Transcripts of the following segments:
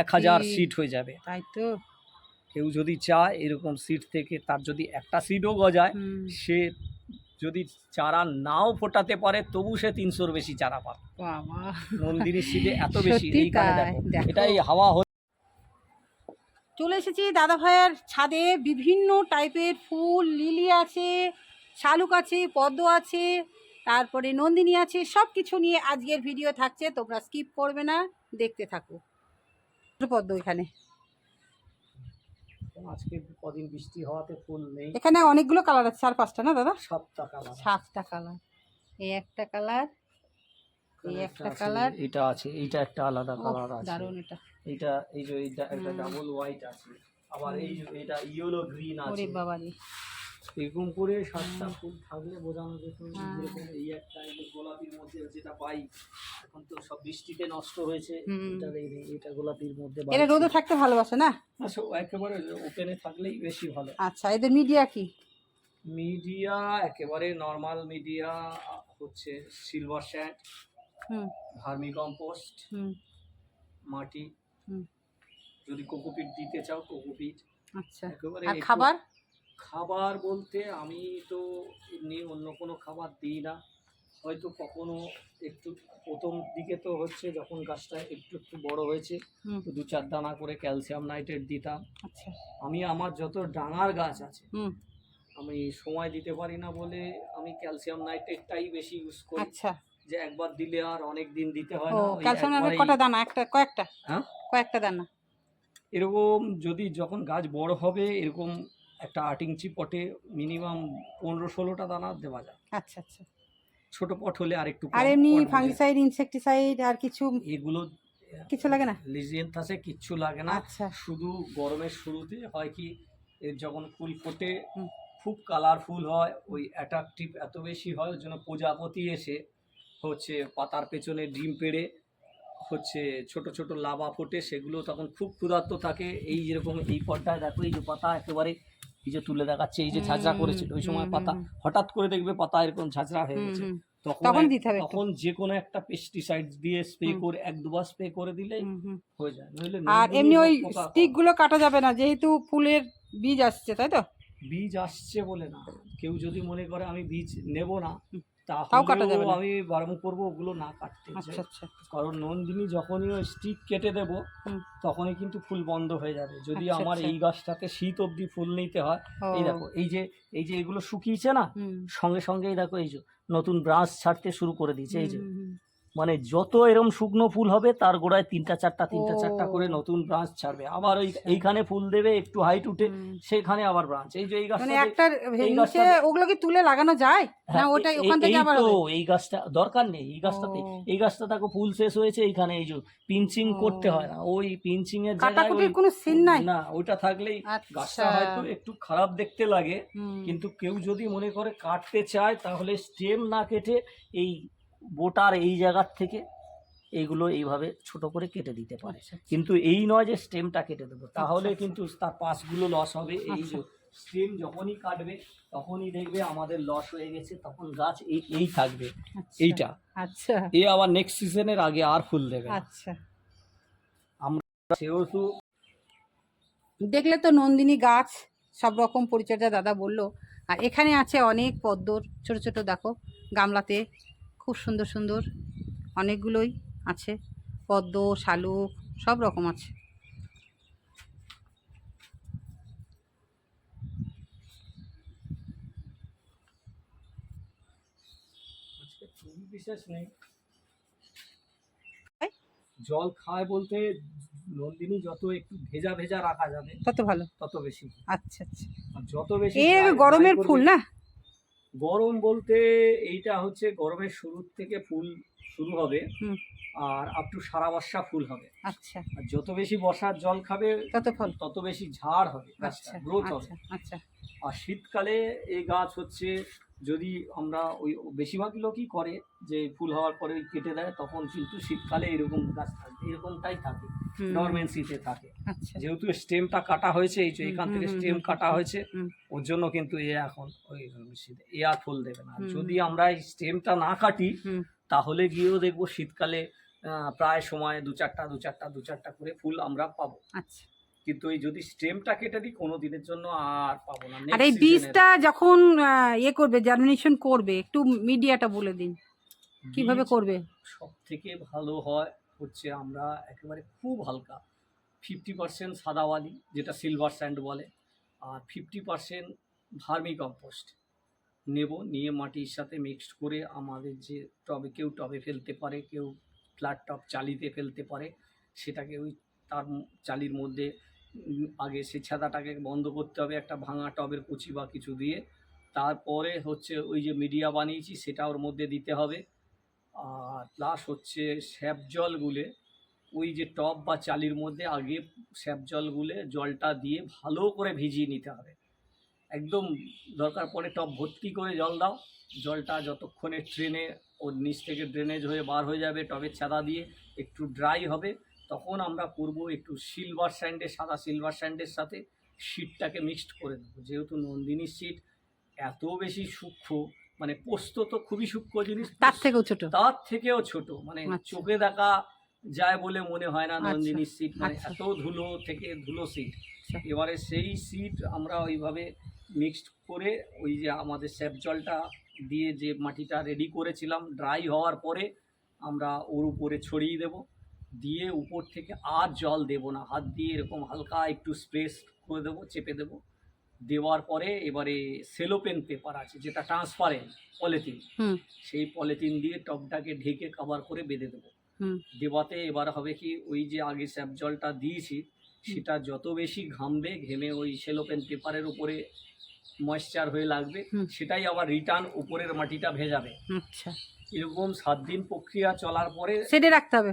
এক হাজার সিট হয়ে যাবে। তাই তো। কেউ যদি চায় এরকম সিট থেকে তার যদি একটা সিটও গজায় সে যদি চারা নাও ফোটাতে পারে তবু সে তিনশোর বেশি চারা পাবে। বাবা। নন্দিনীর সিটে এত বেশি। এটা এই হাওয়া চলে এসেছি দাদা ভাইয়ের ছাদে বিভিন্ন টাইপের ফুল লিলি আছে শালুক আছে পদ্ম আছে তারপরে নন্দিনী আছে সব কিছু নিয়ে আজকের ভিডিও থাকছে তোমরা স্কিপ করবে না দেখতে থাকো। পদ্ম এখানে আজকে কদিন বৃষ্টি হওয়াতে ফুল নেই। এখানে অনেকগুলো কালার আছে চার পাঁচটা না দাদা? সাতটা কালার সাতটা কালার। এই একটা কালার এই একটা কালার। এটা আছে এইটা একটা আলাদা কালার আছে। দারুণ এটা। এইটা এই যে এইটা একটা ডাবল হোয়াইট আছে। আবার এই যে এটা ইয়েলো গ্রিন আছে ওরে বাবা রে এরকম করে সাতটা ফুল থাকলে বোঝানো যেত হ্যাঁ। যেরকম এই একটা গোলাপির মধ্যে যেটা পাই এখন তো সব বৃষ্টিতে নষ্ট হয়েছে। এটা এটা গোলাপির মধ্যে এরা রোদে থাকতে ভালোবাসে না? একেবারে ওপেনে থাকলেই বেশি ভালো। আচ্ছা এদের মিডিয়া কি? মিডিয়া একেবারে নর্মাল মিডিয়া হচ্ছে সিলভার স্যান্ড হুম। ভার্মি কম্পোস্ট মাটি। যদি কোকোপিট দিতে চাও কোকোপিট আচ্ছা। একেবারে খাবার? খাবার বলতে আমি তো এমনি অন্য কোনো খাবার দিই না। হয়তো কখনো একটু প্রথম দিকে তো হচ্ছে যখন গাছটা একটু একটু বড় হয়েছে তো দু চার দানা করে ক্যালসিয়াম নাইট্রেট দিতাম। আচ্ছা। আমি আমার যত ডাঙার গাছ আছে আমি সময় দিতে পারি না বলে আমি ক্যালসিয়াম নাইট্রেটটাই বেশি ইউজ করি। আচ্ছা। যে একবার দিলে আর অনেক দিন দিতে হয় না। ক্যালসিয়াম একবারেই- কটা দানা? একটা কয়েকটা? হ্যাঁ? কয়েকটা দানা? এরকম যদি যখন গাছ বড় হবে এরকম একটা আট ইঞ্চি পটে মিনিমাম পনেরো ষোলোটা দানা দেওয়া যায়। আচ্ছা আচ্ছা। ছোট পট হলে আর একটু আর এমনি। ফাঙ্গিসাইড ইনসেকটিসাইড আর কিছু এগুলো কিছু লাগে না? লিজিয়েন্থাসে কিচ্ছু লাগে না। আচ্ছা। শুধু গরমের শুরুতে হয় কি এর যখন ফুল ফোটে খুব কালারফুল হয় ওই অ্যাট্রাকটিভ এত বেশি হয় ওর জন্য প্রজাপতি এসে হচ্ছে পাতার পেছনে ডিম পেড়ে হচ্ছে ছোট ছোট লাভা ফোটে সেগুলো তখন খুব ক্ষুধার্ত থাকে। এই যেরকম এই পটটায় দেখো এই যে পাতা একেবারে এই যে তুলে দেখাচ্ছে এই যে ঝাঁঝরা করেছিল ওই সময় পাতা হঠাৎ করে দেখবে পাতা এরকম ঝাঁঝরা হয়ে গেছে। তখন তখন যে কোনো একটা পেস্টিসাইড দিয়ে স্প্রে করে এক দুবার স্প্রে করে হুম। হয়ে যায়। নইলে আর এমনি ওই স্টিকগুলো কাটা যাবে না যেহেতু ফুলের বীজ আসছে তাই তো? বীজ আসছে বলে না। কেউ যদি মনে করে আমি বীজ নেব না। তাও কাটা যাবে আমি বারণ করব ওগুলো না কাটতে আচ্ছা আচ্ছা। কারণ নন্দিনী যখনই ওই স্টিক কেটে দেব তখনই কিন্তু ফুল বন্ধ হয়ে যাবে। যদি আচ্ছা, আমার। এই গাছটাতে শীত অবধি ফুল নিতে হয় এই দেখো এই যে এই যে এগুলো শুকিয়েছে না সঙ্গে সঙ্গেই দেখো এই যে নতুন ব্রাশ ছাড়তে শুরু করে দিয়েছে এই যে। মানে যত এরম শুকনো ফুল হবে তার গোড়ায় তিনটা চারটা তিনটা চারটা করে নতুন ব্রাঞ্চ ছাড়বে। আবার ওই আচ্ছা। এইখানে ফুল দেবে একটু হাইট উঠে সেখানে আবার ব্রাঞ্চ এই যে এই গাছটা মানে একটা নিচে ওগুলো কি তুলে লাগানো যায়? না হ্যাঁ, ওটাই ওখান থেকে আবার তো এই গাছটা দরকার নেই এই গাছটাতে। এই গাছটা দেখো ফুল শেষ হয়েছে এইখানে এই যে পিঞ্চিং করতে হয় না। ওই পিঞ্চিং এর জায়গায় কাটাকুটির কোনো সিন নাই? না ওইটা থাকলেই গাছটা আচ্ছা হয়তো একটু খারাপ দেখতে লাগে। কিন্তু কেউ যদি মনে করে কাটতে চায় তাহলে স্টেম না কেটে এই বোটার এই জায়গার থেকে এইগুলো এইভাবে ছোট করে কেটে দিতে পারে। আচ্ছা, আচ্ছা। কিন্তু এই নয় যে স্টেমটা কেটে দেবো তাহলে আচ্ছা। কিন্তু তার পাশগুলো লস হবে। এই যে। স্টেম যখনই কাটবে তখনই দেখবে আমাদের লস হয়ে গেছে তখন গাছ এই এই থাকবে। এইটা। আচ্ছা। এ আবার নেক্সট সিজনের আগে আর ফুল দেবে আচ্ছা। আমরা সেহেতু দেখলে তো নন্দিনী গাছ সব রকম পরিচর্যা দাদা বলল। আর এখানে আছে অনেক পদ্মর ছোট ছোট দেখো গামলাতে খুব সুন্দর সুন্দর অনেকগুলোই আছে। পদ্ম শালুক সব রকম আছে। বিশেষ নেই। জল খায় বলতে নন্দিনী যত একটু ভেজা ভেজা রাখা যাবে তত ভালো। তত বেশি। আচ্ছা আচ্ছা। যত বেশি গরমের ফুল না? গরম বলতে এইটা হচ্ছে গরমের শুরুর থেকে ফুল শুরু হবে আর আপ টু সারা বর্ষা ফুল হবে। আচ্ছা। আর যত বেশি বর্ষার জল খাবে তত ফল। তত বেশি ঝাড় হবে। গাছটা আচ্ছা গ্রোথ হবে। আচ্ছা আচ্ছা। আর শীতকালে এই গাছ হচ্ছে যদি আমরা ওই বেশিরভাগ লোকই করে যে ফুল হওয়ার পরে ওই কেটে দেয় তখন কিন্তু শীতকালে এরকম গাছ থাকে এরকমটাই থাকে ডরমেন্সিতে থাকে। আচ্ছা। যেহেতু স্টেমটা কাটা হয়েছে এই যে এখান থেকে স্টেম কাটা হয়েছে ওর জন্য কিন্তু এ এখন ওই এ আর ফুল দেবে না। যদি আমরা এই স্টেমটা না কাটি তাহলে গিয়েও দেখব শীতকালে প্রায় সময় দু চারটা দু চারটা দু চারটা করে ফুল আমরা পাবো। আচ্ছা। কিন্তু এই যদি স্টেমটা কেটে দিই কোনো দিনের জন্য আর পাবো না। আর এই বীজটা যখন ইয়ে করবে জার্মিনেশন করবে একটু মিডিয়াটা বলে দিন। কীভাবে করবে? সব থেকে ভালো হয় হচ্ছে আমরা একেবারে খুব হালকা ফিফটি পার্সেন্ট সাদাওয়ালি যেটা সিলভার স্যান্ড বলে আর ফিফটি পার্সেন্ট ভার্মি কম্পোস্ট নেব নিয়ে মাটির সাথে মিক্সড করে আমাদের যে টবে কেউ টবে ফেলতে পারে কেউ ফ্ল্যাট টব চালিতে ফেলতে পারে সেটাকে ওই তার চালির মধ্যে আগে সে ছাদাটাকে বন্ধ করতে হবে, একটা ভাঙা টবের কুচি বা কিছু দিয়ে। তারপরে হচ্ছে ওই যে মিডিয়া বানিয়েছি, সেটা ওর মধ্যে দিতে হবে। আর প্লাস হচ্ছে স্যাপ জল গুলে ওই যে টব বা চালির মধ্যে আগে স্যাপ জল গুলে জলটা দিয়ে ভালো করে ভিজিয়ে নিতে হবে। একদম দরকার পড়ে টব ভর্তি করে জল দাও। জলটা যতক্ষণে ট্রেনে ওর নিচ থেকে ড্রেনেজ হয়ে বার হয়ে যাবে টবের ছাদা দিয়ে, একটু ড্রাই হবে। তখন আমরা করব একটু সিলভার স্যান্ডের সাদা সিলভার স্যান্ডের সাথে শীটটাকে মিক্সড করে দেবো যেহেতু নন্দিনী শীট এত বেশি সূক্ষ্ম মানে পোস্ত তো খুবই সূক্ষ্ম জিনিস তার থেকেও ছোট তার থেকেও ছোট মানে আচ্ছা। চোখে দেখা যায় বলে মনে হয় না আচ্ছা, নন্দিনীর সিট মানে আচ্ছা। এত ধুলো থেকে ধুলো সিট। এবারে সেই সিট আমরা ওইভাবে মিক্সড করে ওই যে আমাদের স্যাপ জলটা দিয়ে যে মাটিটা রেডি করেছিলাম ড্রাই হওয়ার পরে আমরা ওর উপরে ছড়িয়ে দেব দিয়ে উপর থেকে আর জল দেব না। হাত দিয়ে এরকম হালকা একটু স্প্রেস করে দেবো চেপে দেবো। দেওয়ার পরে এবারে সেলোপেন পেপার আছে যেটা ট্রান্সপারেন্ট পলিথিন হুম। সেই পলিথিন দিয়ে টবটাকে ঢেকে কভার করে বেঁধে দেবো। দেওয়াতে এবার হবে কি ওই যে আগে স্যাপ জলটা দিয়েছি সেটা যত বেশি ঘামবে ঘেমে ওই সেলোপেন পেপারের উপরে ময়েশ্চার হয়ে লাগবে সেটাই আবার রিটার্ন উপরের মাটিটা ভেজাবে। আচ্ছা। এরকম সাত দিন প্রক্রিয়া চলার পরে সেটে রাখতে হবে।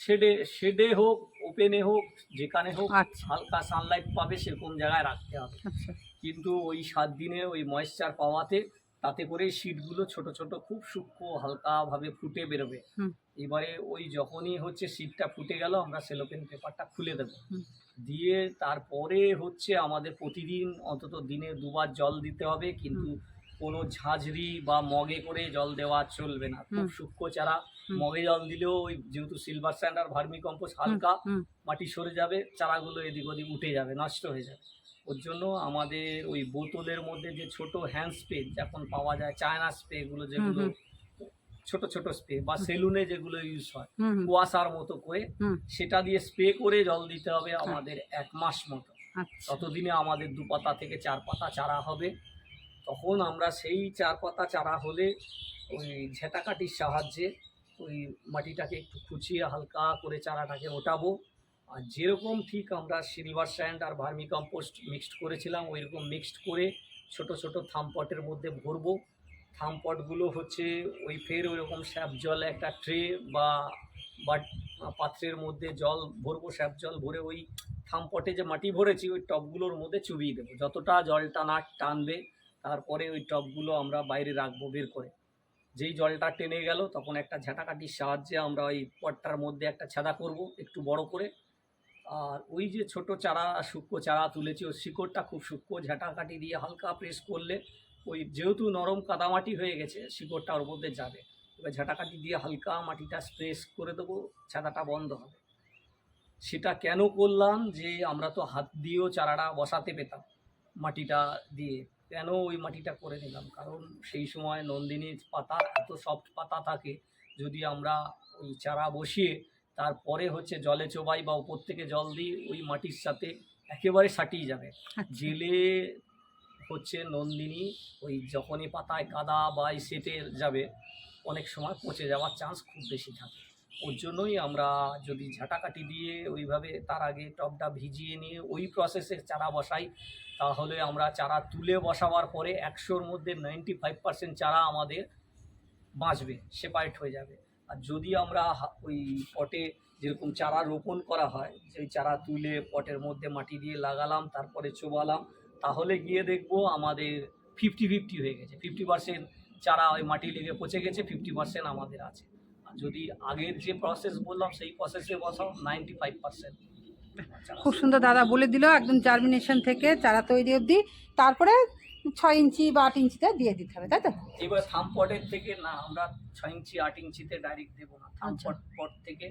শেডে শেডে হোক ওপেনে হোক যেখানে হোক আচ্ছা। হালকা সানলাইট পাবে সেরকম জায়গায় রাখতে হবে। আচ্ছা। কিন্তু ওই সাত দিনে ওই ময়েশ্চার পাওয়াতে তাতে করে শীটগুলো ছোট ছোট খুব সূক্ষ্ম হালকাভাবে ফুটে বেরোবে। এবারে ওই যখনই হচ্ছে শীটটা ফুটে গেল আমরা সেলোপেন পেপারটা খুলে দেবো। দিয়ে তারপরে হচ্ছে আমাদের প্রতিদিন অন্তত দিনে দুবার জল দিতে হবে। কিন্তু কোনো ঝাঁঝরি বা মগে করে জল দেওয়া চলবে না। খুব সূক্ষ্ম চারা। মগে জল দিলেও ওই যেহেতু সিলভার স্যান্ড আর ভার্মি কম্পোস্ট হালকা মাটি সরে যাবে চারাগুলো এদিক ওদিক উঠে যাবে নষ্ট হয়ে যাবে। ওর জন্য আমাদের ওই বোতলের মধ্যে যে ছোট হ্যান্ড স্প্রে এখন পাওয়া যায় চায়না স্প্রেগুলো যেগুলো ছোট ছোট স্প্রে বা সেলুনে যেগুলো ইউজ হয় কুয়াশার মতো করে সেটা দিয়ে স্প্রে করে জল দিতে হবে আমাদের এক মাস মতো। আচ্ছা। ততদিনে আমাদের দু পাতা থেকে চার পাতা চারা হবে। তখন আমরা সেই চার পাতা চারা হলে ওই ঝেঁটাকাঠির সাহায্যে ওই মাটিটাকে একটু খুঁচিয়ে হালকা করে চারাটাকে ওঠাবো আর যেরকম ঠিক আমরা সিলভার স্যান্ড আর ভার্মি কম্পোস্ট মিক্সড করেছিলাম ওই রকম মিক্সড করে ছোট ছোট থামপটের মধ্যে ভরবো। থামপটগুলো হচ্ছে ওই ফের ওই রকম স্যাপ জল একটা ট্রে বা বাট পাত্রের মধ্যে জল ভরবো, স্যাপ জল ভরে ওই থামপটে যে মাটি ভরেছি, ওই টবগুলোর মধ্যে চুবিয়ে দেবো। যতটা জলটা না টানবে তারপরে ওই টবগুলো আমরা বাইরে রাখব বের করে। যেই জলটা টেনে গেল, তখন একটা ঝাঁটাকাঠির সাহায্যে আমরা ওই পটটার মধ্যে একটা ছাদা করব, একটু বড় করে। আর ওই যে ছোট চারা, সূক্ষ্ম চারা তুলেছি ওই শিকড়টা খুব সূক্ষ্ম। ঝাঁটাকাঠি দিয়ে হালকা প্রেস করলে ওই যেহেতু নরম কাদামাটি হয়ে গেছে, শিকড়টা ওর মধ্যে যাবে। এবার ঝাঁটাকাঠি দিয়ে হালকা মাটিটা স্প্রেস করে দেবো, ছাদাটা বন্ধ হবে। সেটা কেন করলাম যে আমরা তো হাত দিয়েও চারাটা বসাতে পেতাম মাটিটা দিয়ে। কেন ওই মাটিটা করে নিলাম? কারণ সেই সময় নন্দিনীর পাতা এত সফট পাতা থাকে যদি আমরা ওই চারা বসিয়ে তারপরে হচ্ছে জলে চোবাই বা উপর থেকে জল দিই ওই মাটির সাথে একেবারে সাটিয়ে যাবে। আচ্ছা। জেলে হচ্ছে নন্দিনী ওই যখনই পাতায় কাদা বা সেটে যাবে অনেক সময় পচে যাওয়ার চান্স খুব বেশি থাকে। ওর জন্যই আমরা যদি ঝাঁটাকাটি দিয়ে ওইভাবে তার আগে টবটা ভিজিয়ে নিয়ে ওই প্রসেসে চারা বসাই, তাহলে আমরা চারা তুলে বসাবার পরে একশোর মধ্যে নাইনটি ফাইভ পার্সেন্ট চারা আমাদের বাঁচবে সেপারেট হয়ে যাবে। আর যদি আমরা ওই পটে যেরকম চারা রোপণ করা হয়, সেই চারা তুলে পটের মধ্যে মাটি দিয়ে লাগালাম, তারপরে চোবালাম, তাহলে গিয়ে দেখব আমাদের ফিফটি ফিফটি হয়ে গেছে। ফিফটি পার্সেন্ট চারা ওই মাটি লেগে পচে গেছে ফিফটি পার্সেন্ট আমাদের আছে। যদি আগের যে প্রসেস বললাম সেই প্রসেসে বসাও নাইনটি ফাইভ পার্সেন্ট খুব সুন্দর দাদা বলে দিল একদম জার্মিনেশন থেকে চারা তৈরি অবধি। তারপরে ছয় ইঞ্চি বা আট ইঞ্চিতে দিয়ে দিতে হবে তাই তো? এবার থাম পটের থেকে না আমরা ছয় ইঞ্চি আট ইঞ্চিতে ডাইরেক্ট দেবো না। থাম আচ্ছা। পট থেকে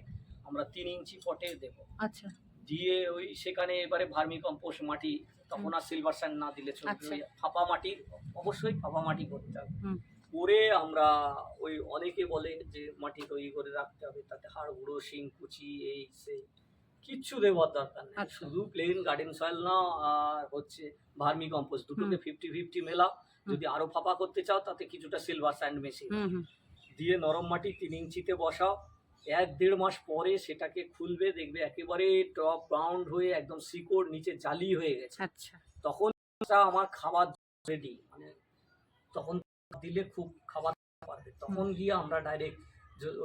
আমরা তিন ইঞ্চি পটে দেবো। আচ্ছা। দিয়ে ওই সেখানে এবারে ভার্মি কম্পোস্ট মাটি তখন আর সিলভার স্যান্ড না দিলে চলবে। আচ্ছা। ফাঁপা মাটি অবশ্যই ফাঁপা মাটি করতে হবে। করে আমরা ওই অনেকে বলে যে মাটি তৈরি করে রাখতে হবে তাতে হাড় গুঁড়ো শিং কুচি এই সেই কিচ্ছু দেওয়ার দরকার নেই। আচ্ছা। শুধু প্লেন গার্ডেন সয়েল না আর হচ্ছে ভার্মি কম্পোস্ট দুটোকে ফিফটি ফিফটি মেলাও। যদি আরও ফাঁপা করতে চাও তাতে কিছুটা সিলভার স্যান্ড মেশিন। দিয়ে নরম মাটি তিন ইঞ্চিতে বসাও। এক দেড় মাস পরে সেটাকে খুলবে দেখবে একেবারে টপ রাউন্ড হয়ে একদম শিকড় নিচে জালি হয়ে গেছে। আচ্ছা। তখন আমার খাবার রেডি মানে তখন দিলে খুব খাবার পারবে তখন গিয়ে আমরা ডাইরেক্ট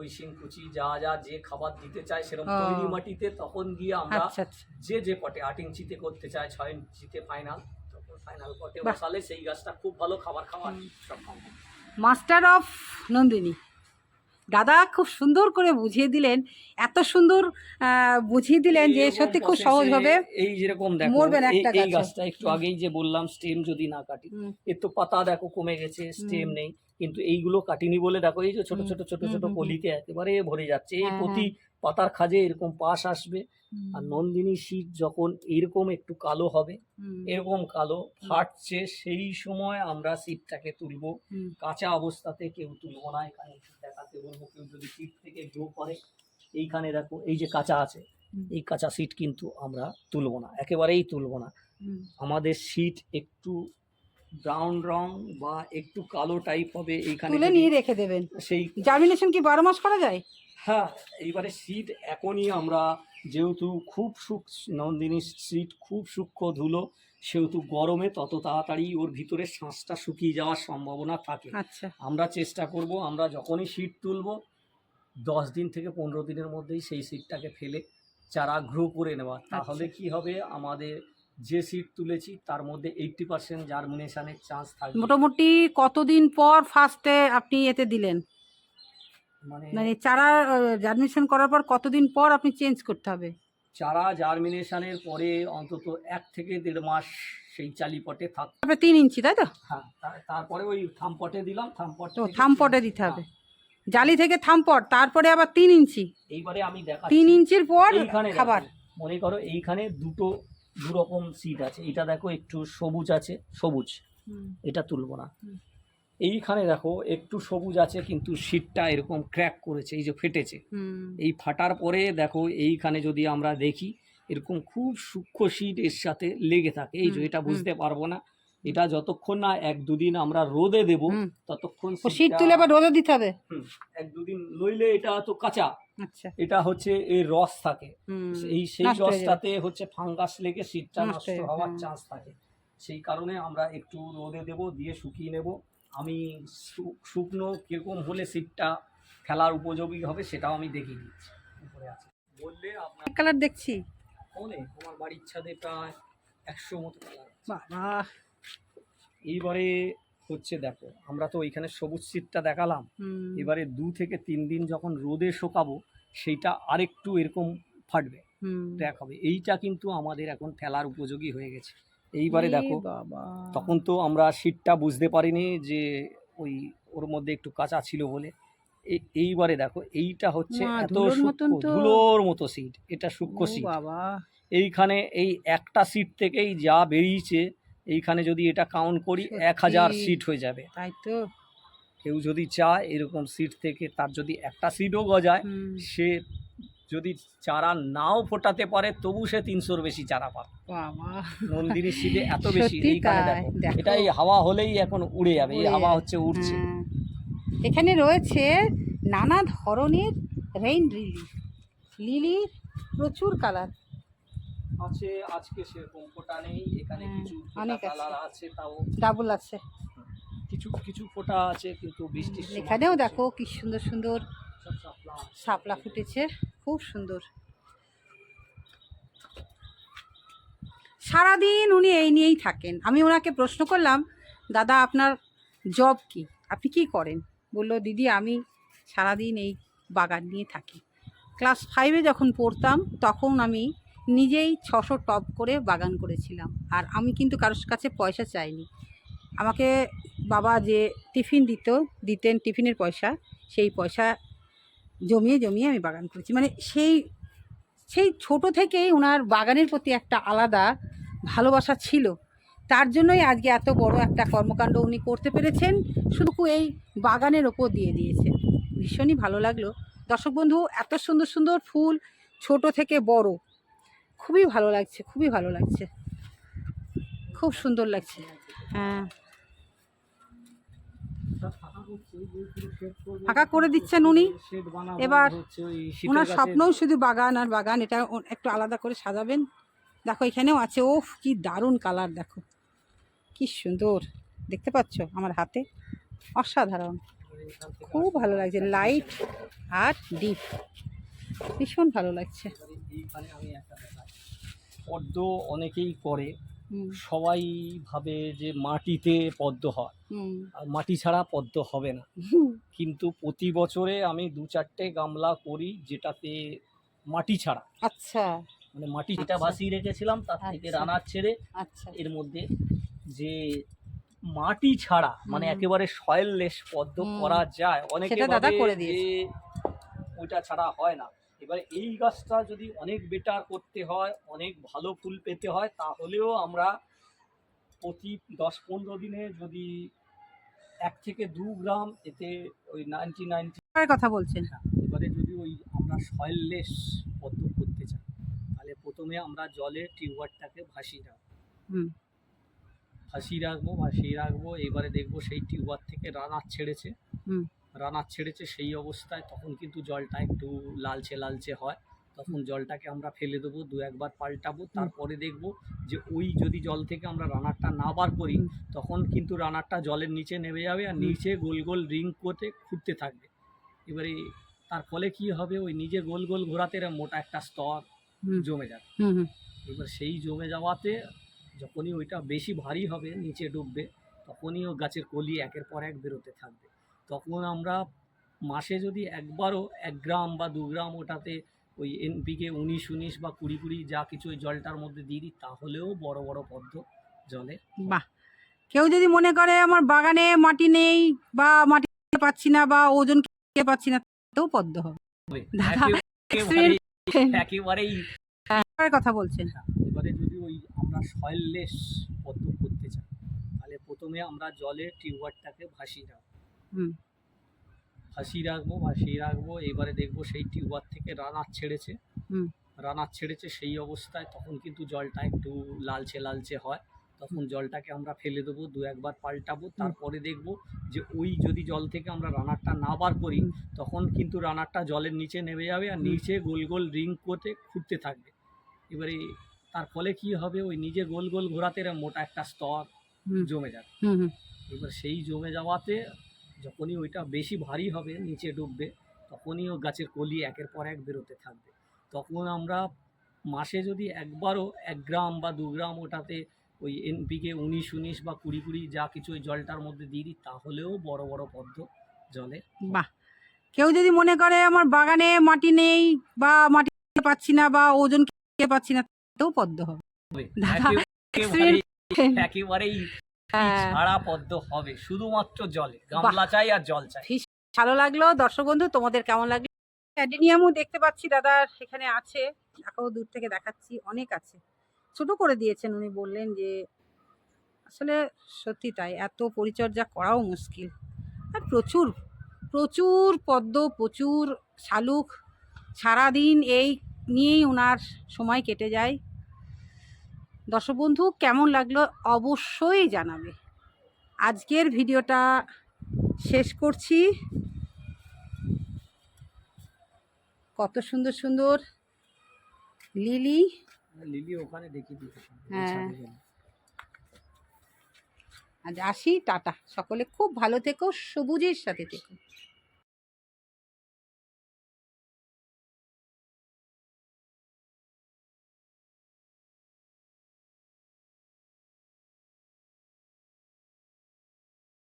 ওই শিংকুচি যা যা যে খাবার দিতে চায় সেরকম। তৈরি মাটিতে তখন গিয়ে আমরা আচ্ছা আচ্ছা যে যে পটে আট ইঞ্চিতে করতে চায় ছয় ইঞ্চিতে ফাইনাল তখন ফাইনাল পটে। বসালে সেই গাছটা খুব ভালো খাবার খাওয়ার। সক্ষম মাস্টার অফ নন্দিনী দাদা খুব সুন্দর করে বুঝিয়ে দিলেন এত সুন্দর বুঝিয়ে দিলেন যে সত্যি খুব সহজ হবে। এই যেরকম দেখো মরবেন এই- একটা এই গাছটা একটু আগেই যে বললাম স্টেম যদি না কাটি এর তো পাতা দেখো কমে গেছে স্টেম নেই কিন্তু এইগুলো কাটিনি বলে দেখো এই যে ছোট ছোট ছোট ছোট। কলিতে একেবারে ভরে যাচ্ছে এই হ্যাঁ, প্রতি পাতার খাজে এরকম পাশ আসবে। আর নন্দিনী শীত যখন এরকম একটু কালো হবে এরকম কালো ফাটছে সেই সময় আমরা শীতটাকে তুলবো। কাঁচা অবস্থাতে কেউ তুলবো না এখানে দেখাতে বলব কেউ যদি শীত থেকে গ্রো করে এইখানে দেখো এই যে কাঁচা আছে এই কাঁচা সিট কিন্তু আমরা তুলবো না একেবারেই তুলবো না। আমাদের শীত একটু ব্রাউন রং বা একটু কালো টাইপ হবে এইখানে তুলে নিয়ে রেখে দেবেন। সেই জার্মিনেশন কি বারো মাস করা যায়? হ্যাঁ এইবারে শীত এখনই আমরা যেহেতু খুব সুখ নন্দিনী শীত খুব সূক্ষ্ম ধুলো সেহেতু গরমে তত তাড়াতাড়ি ওর ভিতরে শ্বাসটা শুকিয়ে যাওয়ার সম্ভাবনা থাকে। আচ্ছা। আমরা চেষ্টা করব আমরা যখনই শীত তুলব দশ দিন থেকে পনেরো দিনের মধ্যেই সেই শীতটাকে ফেলে চারা গ্রো করে নেওয়া। তাহলে কি হবে আমাদের যে সিট তুলেছি তার মধ্যে এইটটি পার্সেন্ট জার্মিনেশনের চান্স থাকে মোটামুটি কতদিন পর ফার্স্টে আপনি এতে দিলেন? মানে মানে চারা জার্মিনেশন করার পর কতদিন পর আপনি চেঞ্জ করতে হবে? চারা জার্মিনেশনের পরে অন্তত এক থেকে দেড় মাস সেই চালিপটে থাক তারপরে তিন ইঞ্চি তাই তো? হ্যাঁ তারপরে ওই থামপটে দিলাম থামপট তো থেকে- থামপটে দিতে হবে। জালি থেকে থামপট তারপরে আবার তিন ইঞ্চি। এইবারে আমি দেখা তিন ইঞ্চির পর খাবার। মনে করো এইখানে দুটো দু রকম সিট আছে। এটা দেখো একটু সবুজ আছে সবুজ। এটা তুলবো না। এইখানে দেখো একটু সবুজ আছে কিন্তু শীতটা এরকম ক্র্যাক করেছে এই যে ফেটেছে। এই ফাটার পরে দেখো এইখানে যদি আমরা দেখি এরকম খুব সূক্ষ্ম শীত এর সাথে লেগে থাকে। এই যে এটা বুঝতে পারব না। এটা যতক্ষণ না এক দুদিন আমরা রোদে দেব ততক্ষণ শীত তুলে আবার রোদে দিতে হবে? এক দুদিন নইলে এটা তো কাঁচা। এটা হচ্ছে এর রস থাকে। এই সেই হয়ে। রসটাতে হচ্ছে ফাঙ্গাস লেগে শীতটা নষ্ট হওয়ার হ্যাঁ। চান্স থাকে। সেই কারণে আমরা একটু রোদে দেব দিয়ে শুকিয়ে নেব। আমি শুকনো কীরকম হলে শীতটা খেলার উপযোগী হবে সেটাও আমি দেখিয়ে দিচ্ছি। উপরে আছে। বললে আপনার কালার দেখছি। অনেক আমার বাড়ির ছাদে প্রায় একশো মতো কালার। বাবা। এইবারে হচ্ছে দেখো আমরা তো ওইখানে সবুজ শীতটা দেখালাম। এবারে দু থেকে তিন দিন যখন রোদে শোকাবো সেইটা আরেকটু এরকম ফাটবে। ট্র্যাক হবে। এইটা কিন্তু আমাদের এখন ফেলার উপযোগী হয়ে গেছে। এইবারে দেখো তখন তো আমরা শীতটা বুঝতে পারিনি যে ওই ওর মধ্যে একটু কাঁচা ছিল বলে। এইবারে দেখো এইটা হচ্ছে এত ধুলোর মতো সিট এটা সূক্ষ্ম সিট বাবা। এইখানে এই একটা সিট থেকেই যা বেরিয়েছে এইখানে যদি এটা কাউন্ট করি এক হাজার সিট হয়ে যাবে। তাই তো। কেউ যদি চায় এরকম সিট থেকে তার যদি একটা সিটও গজায় সে যদি চারা নাও ফোটাতে পারে তবু সে তিনশোর বেশি চারা পাবে। বাবা। নন্দিনী শীতে এত বেশি। এটা এই হাওয়া হলেই এখন উড়ে যাবে এই হাওয়া হচ্ছে উঠছে হ্যাঁ। এখানে রয়েছে নানা ধরনের রেইন লিলি লিলির প্রচুর কালার আছে আজকে সেরকম ফোটা নেই এখানে হ্যাঁ, কিছু অনেক আছে। কালার আছে তাও ডাবল আছে। কিছু কিছু ফোটা আছে কিন্তু বৃষ্টির সময় এখানেও দেখো কি সুন্দর সুন্দর শাপলা ফুটেছে খুব সুন্দর। সারাদিন উনি এই নিয়েই থাকেন। আমি ওনাকে প্রশ্ন করলাম দাদা আপনার জব কি? আপনি কি করেন? বলল দিদি আমি সারাদিন এই বাগান নিয়ে থাকি। ক্লাস ফাইভে যখন পড়তাম তখন আমি নিজেই ছশো টপ করে বাগান করেছিলাম। আর আমি কিন্তু কারোর কাছে পয়সা চাইনি। আমাকে বাবা যে টিফিন দিত, দিতেন টিফিনের পয়সা, সেই পয়সা জমিয়ে জমিয়ে আমি বাগান করেছি। মানে সেই সেই ছোট থেকেই ওনার বাগানের প্রতি একটা আলাদা ভালোবাসা ছিল। তার জন্যই আজকে এত বড় একটা কর্মকাণ্ড উনি করতে পেরেছেন। শুধু এই বাগানের ওপর দিয়ে দিয়েছেন। ভীষণই ভালো লাগল। দর্শক বন্ধু, এত সুন্দর সুন্দর ফুল ছোট থেকে বড়। খুবই ভালো লাগছে, খুবই ভালো লাগছে। খুব সুন্দর লাগছে। হ্যাঁ। ফাঁকা করে দিচ্ছেন উনি। এবার ওনার স্বপ্নও শুধু বাগান আর বাগান, এটা একটু আলাদা করে সাজাবেন। দেখো, এখানেও আছে, ওফ, কি দারুণ কালার, দেখো। কি সুন্দর, দেখতে পাচ্ছ আমার হাতে? অসাধারণ। খুব ভালো লাগছে, লাইট আর ডিপ। ভীষণ ভালো লাগছে। পদ্ম অনেকেই করে সবাই ভাবে যে মাটিতে পদ্ম হয়। আর মাটি ছাড়া পদ্ম হবে না। কিন্তু প্রতি বছরে আমি দু চারটে গামলা করি যেটাতে মাটি ছাড়া। আচ্ছা। মানে মাটি যেটা আচ্ছা। ভাসিয়ে রেখেছিলাম তার থেকে আচ্ছা। রানার ছেড়ে আচ্ছা। এর মধ্যে যে মাটি ছাড়া মানে। একেবারে সয়েললেস পদ্ম করা যায় অনেকে দাদা করে দিয়েছে। ওইটা ছাড়া হয় না। এবারে এই গাছটা যদি অনেক বেটার করতে হয় অনেক ভালো ফুল পেতে হয় তাহলেও আমরা প্রতি দশ পনেরো দিনে যদি এক থেকে দু গ্রাম এতে ওই নাইনটি নাইনটি কথা বলছেন। এবারে যদি ওই আমরা সয়েললেস পদ্ম করতে চাই তাহলে প্রথমে আমরা জলে টিউবারটাকে ভাসিয়ে রাখব। ভাসিয়ে রাখব ভাসিয়ে রাখব এবারে দেখব সেই টিউবার থেকে রানার ছেড়েছে। হুম। রানার ছেড়েছে সেই অবস্থায় তখন কিন্তু জলটা একটু লালচে লালচে হয়। তখন জলটাকে আমরা ফেলে দেবো দু একবার পাল্টাবো তারপরে দেখব যে ওই যদি জল থেকে আমরা রানারটা না বার করি তখন কিন্তু রানারটা জলের নিচে নেমে যাবে আর নিচে গোল গোল রিং করতে ঘুরতে থাকবে। এবারে তার ফলে কি হবে ওই নিজে গোল গোল ঘোরাতে মোটা একটা স্তর জমে যাবে। এবার সেই জমে যাওয়াতে যখনই ওইটা বেশি ভারী হবে নিচে ডুববে তখনই ও গাছের কলি একের পর এক বেরোতে থাকবে। তখন আমরা মাসে যদি একবারও এক গ্রাম বা দু গ্রাম ওটাতে ওই এনপিকে উনিশ উনিশ বা কুড়ি কুড়ি যা কিছু ওই জলটার মধ্যে দিয়ে দিই তাহলেও বড় বড় পদ্ম জলে। বাহ! কেউ যদি মনে করে আমার বাগানে মাটি নেই বা মাটি পাচ্ছি না বা ওজন পাচ্ছি না তাতেও পদ্ম হবে। একেবারেই একেবারেই কথা বলছেন। এবারে যদি ওই আমরা সয়েললেস পদ্ম করতে চাই তাহলে প্রথমে আমরা জলে টিউবারটাকে ভাসিয়ে রাখব ভাসিয়ে রাখব ভাসিয়ে রাখব এবারে দেখব সেই টিউবার থেকে রানার ছেড়েছে। হুম। রানার ছেড়েছে সেই অবস্থায় তখন কিন্তু জলটা একটু লালচে লালচে হয়। তখন জলটাকে আমরা ফেলে দেবো দু একবার পাল্টাবো তারপরে দেখব যে ওই যদি জল থেকে আমরা রানারটা না বার করি তখন কিন্তু রানারটা জলের নিচে নেমে যাবে আর নিচে গোল গোল রিং করতে ঘুরতে থাকবে। এবারে তার ফলে কি হবে? ওই নিজে গোল গোল ঘোরাতে মোটা একটা স্তর জমে যাবে। এবার সেই জমে যাওয়াতে যখনই ওইটা বেশি ভারী হবে নিচে ডুববে তখনই ও গাছের কলি একের পর এক বেরোতে থাকবে। তখন আমরা মাসে যদি একবারও এক গ্রাম বা দু গ্রাম ওটাতে ওই এনপিকে উনিশ উনিশ বা কুড়ি কুড়ি যা কিছু ওই জলটার মধ্যে দিয়ে দিই তাহলেও বড় বড় পদ্ম জলে বাহ! কেউ যদি মনে করে আমার বাগানে মাটি নেই বা মাটি পাচ্ছি না বা ওজন পাচ্ছি না তাতেও পদ্ম হবে। একেবারেই। ছাড়া পদ্ম হবে? শুধুমাত্র জলে। গামলা চাই আর জল চাই। ভালো লাগল। দর্শক বন্ধু তোমাদের কেমন লাগল? অ্যাডেনিয়ামও দেখতে পাচ্ছি দাদার এখানে আছে। দেখো দূর থেকে দেখাচ্ছি। অনেক আছে। ছোট করে দিয়েছেন উনি বললেন যে আসলে সত্যি তাই। এত পরিচর্যা করাও মুশকিল। আর প্রচুর প্রচুর পদ্ম প্রচুর শালুক। সারাদিন এই নিয়েই ওনার সময় কেটে যায়। দর্শক বন্ধু কেমন লাগল অবশ্যই জানাবে। আজকের ভিডিওটা শেষ করছি। কত সুন্দর সুন্দর লিলি। লিলি ওখানে দিতে হ্যাঁ। আজ আসি টাটা। সকলে খুব ভালো থেকো সবুজের সাথে থেকো।